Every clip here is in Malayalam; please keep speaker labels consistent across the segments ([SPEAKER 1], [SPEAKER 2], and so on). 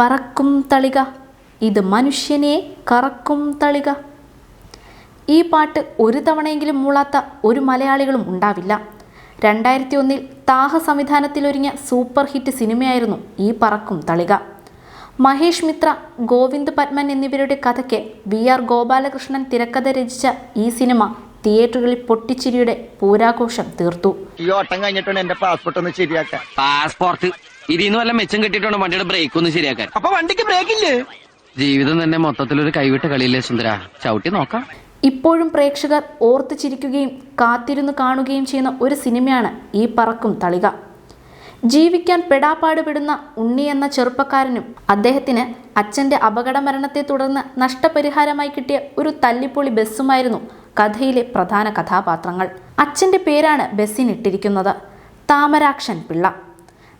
[SPEAKER 1] പറക്കും തളിക. ഇത് മനുഷ്യനെ കറക്കും തളിക. ഈ പാട്ട് ഒരു തവണയെങ്കിലും മൂളാത്ത ഒരു മലയാളികളും ഉണ്ടാവില്ല. രണ്ടായിരത്തി ഒന്നിൽ താഹ സംവിധാനത്തിലൊരുങ്ങിയ സൂപ്പർ ഹിറ്റ് സിനിമയായിരുന്നു ഈ പറക്കും തളിക. മഹേഷ് മിത്ര ഗോവിന്ദ് പത്മൻ എന്നിവരുടെ കഥയ്ക്ക് വി ആർ ഗോപാലകൃഷ്ണൻ തിരക്കഥ രചിച്ച ഈ സിനിമ തിയേറ്ററുകളിൽ പൊട്ടിച്ചിരിയുടെ പൂരാഘോഷം തീർത്തു.
[SPEAKER 2] ഈ ഓട്ടം കഴിഞ്ഞിട്ടാണ് എന്റെ പാസ്പോർട്ട് ഒന്ന് ശരിയാക്കാൻ.
[SPEAKER 3] പാസ്പോർട്ട് ഇതിന്ന് വല്ല മെച്ചം കിട്ടിയിട്ടുണ്ട്? വണ്ടിയുടെ ബ്രേക്ക് ഒന്ന് ശരിയാക്കാൻ.
[SPEAKER 2] അപ്പൊ വണ്ടിക്ക് ബ്രേക്ക് ഇല്ലേ?
[SPEAKER 3] ജീവിതം തന്നെ മൊത്തത്തിൽ ഒരു കൈവിട്ട കളിയില്ലേ സുന്ദര? ചവിട്ടി നോക്കാം.
[SPEAKER 1] ഇപ്പോഴും പ്രേക്ഷകർ ഓർത്തു ചിരിക്കുകയും കാത്തിരുന്ന് കാണുകയും ചെയ്യുന്ന ഒരു സിനിമയാണ് ഈ പറക്കും തളിക. ജീവിക്കാൻ പെടാപ്പാടുപെടുന്ന ഉണ്ണി എന്ന ചെറുപ്പക്കാരനും അദ്ദേഹത്തിന് അച്ഛന്റെ അപകട മരണത്തെ തുടർന്ന് നഷ്ടപരിഹാരമായി കിട്ടിയ ഒരു തല്ലിപ്പൊളി ബസ്സുമായിരുന്നു കഥയിലെ പ്രധാന കഥാപാത്രങ്ങൾ. അച്ഛന്റെ പേരാണ് ബസ്സിനിട്ടിരിക്കുന്നത് താമരാക്ഷൻ പിള്ള.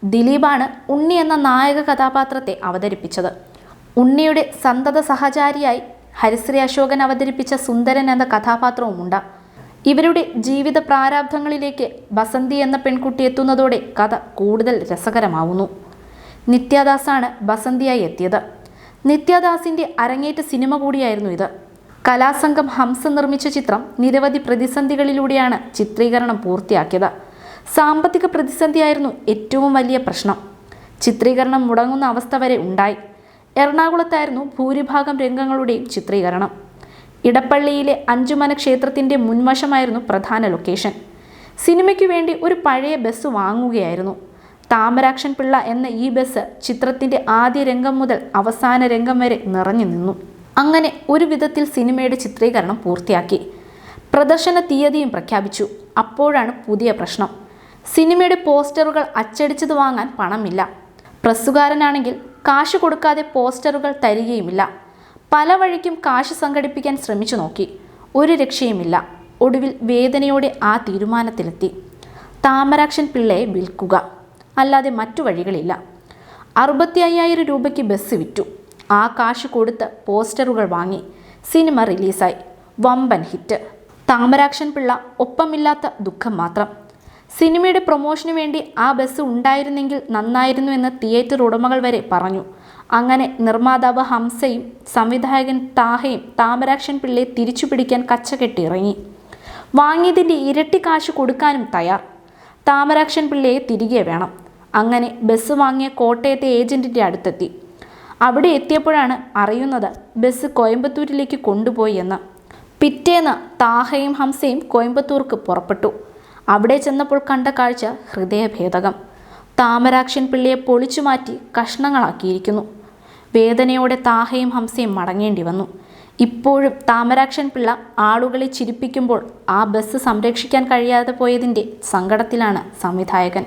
[SPEAKER 1] ദിലീപാണ് ഉണ്ണി എന്ന നായക കഥാപാത്രത്തെ അവതരിപ്പിച്ചത്. ഉണ്ണിയുടെ സന്തത സഹചാരിയായി ഹരിശ്രീ അശോകൻ അവതരിപ്പിച്ച സുന്ദരൻ എന്ന കഥാപാത്രവുമുണ്ട്. ഇവരുടെ ജീവിത പ്രാരാബ്ധങ്ങളിലേക്ക് ബസന്തി എന്ന പെൺകുട്ടി എത്തുന്നതോടെ കഥ കൂടുതൽ രസകരമാവുന്നു. നിത്യാദാസാണ് ബസന്തിയായി എത്തിയത്. നിത്യാദാസിന്റെ അരങ്ങേറ്റ സിനിമ കൂടിയായിരുന്നു ഇത്. കലാസംഘം ഹംസ നിർമ്മിച്ച ചിത്രം നിരവധി പ്രതിസന്ധികളിലൂടെയാണ് ചിത്രീകരണം പൂർത്തിയാക്കിയത്. സാമ്പത്തിക പ്രതിസന്ധിയായിരുന്നു ഏറ്റവും വലിയ പ്രശ്നം. ചിത്രീകരണം മുടങ്ങുന്ന അവസ്ഥ വരെ ഉണ്ടായി. എറണാകുളത്തായിരുന്നു ഭൂരിഭാഗം രംഗങ്ങളുടെയും ചിത്രീകരണം. ഇടപ്പള്ളിയിലെ അഞ്ചുമന ക്ഷേത്രത്തിന്റെ മുൻവശമായിരുന്നു പ്രധാന ലൊക്കേഷൻ. സിനിമയ്ക്ക് വേണ്ടി ഒരു പഴയ ബസ് വാങ്ങുകയായിരുന്നു. താമരാക്ഷൻ പിള്ള എന്ന ഈ ബസ് ചിത്രത്തിന്റെ ആദ്യ രംഗം മുതൽ അവസാന രംഗം വരെ നിറഞ്ഞു നിന്നു. അങ്ങനെ ഒരു വിധത്തിൽ സിനിമയുടെ ചിത്രീകരണം പൂർത്തിയാക്കി. പ്രദർശന തീയതിയും പ്രഖ്യാപിച്ചു. അപ്പോഴാണ് പുതിയ പ്രശ്നം. സിനിമയുടെ പോസ്റ്ററുകൾ അച്ചടിച്ചത് വാങ്ങാൻ പണമില്ല. പ്രസ്സുകാരനാണെങ്കിൽ കാശ് കൊടുക്കാതെ പോസ്റ്ററുകൾ തരികയുമില്ല. പല വഴിക്കും കാശ് സംഘടിപ്പിക്കാൻ ശ്രമിച്ചു നോക്കി. ഒരു രക്ഷയുമില്ല. ഒടുവിൽ വേദനയോടെ ആ തീരുമാനത്തിലെത്തി. താമരാക്ഷൻ പിള്ളയെ വിൽക്കുക. അല്ലാതെ മറ്റു വഴികളില്ല. അറുപത്തി അയ്യായിരം രൂപയ്ക്ക് ബസ് വിറ്റു. ആ കാശ് കൊടുത്ത് പോസ്റ്ററുകൾ വാങ്ങി. സിനിമ റിലീസായി. വമ്പൻ ഹിറ്റ്. താമരാക്ഷൻ പിള്ള ഒപ്പമില്ലാത്ത ദുഃഖം മാത്രം. സിനിമയുടെ പ്രൊമോഷന് വേണ്ടി ആ ബസ് ഉണ്ടായിരുന്നെങ്കിൽ നന്നായിരുന്നു എന്ന് തിയേറ്റർ ഉടമകൾ വരെ പറഞ്ഞു. അങ്ങനെ നിർമ്മാതാവ് ഹംസയും സംവിധായകൻ താഹയും താമരാക്ഷൻ പിള്ളയെ തിരിച്ചു പിടിക്കാൻ കച്ചകെട്ടി ഇറങ്ങി. വാങ്ങിയതിന്റെ ഇരട്ടി കാശ് കൊടുക്കാനും തയ്യാർ. താമരാക്ഷൻ പിള്ളയെ തിരികെ വേണം. അങ്ങനെ ബസ് വാങ്ങിയ കോട്ടയത്തെ ഏജന്റിന്റെ അടുത്തെത്തി. അവിടെ എത്തിയപ്പോഴാണ് അറിയുന്നത് ബസ് കോയമ്പത്തൂരിലേക്ക് കൊണ്ടുപോയി എന്ന്. പിറ്റേന്ന് താഹയും ഹംസയും കോയമ്പത്തൂർക്ക് പുറപ്പെട്ടു. അവിടെ ചെന്നപ്പോൾ കണ്ട കാഴ്ച ഹൃദയഭേദകം. താമരാക്ഷൻ പിള്ളയെ പൊളിച്ചു മാറ്റി കഷ്ണങ്ങളാക്കിയിരിക്കുന്നു. വേദനയോടെ താഹയും ഹംസയും മടങ്ങേണ്ടി വന്നു. ഇപ്പോഴും താമരാക്ഷൻ പിള്ള ആളുകളെ ചിരിപ്പിക്കുമ്പോൾ ആ ബസ് സംരക്ഷിക്കാൻ കഴിയാതെ പോയതിന്റെ സങ്കടത്തിലാണ് സംവിധായകൻ.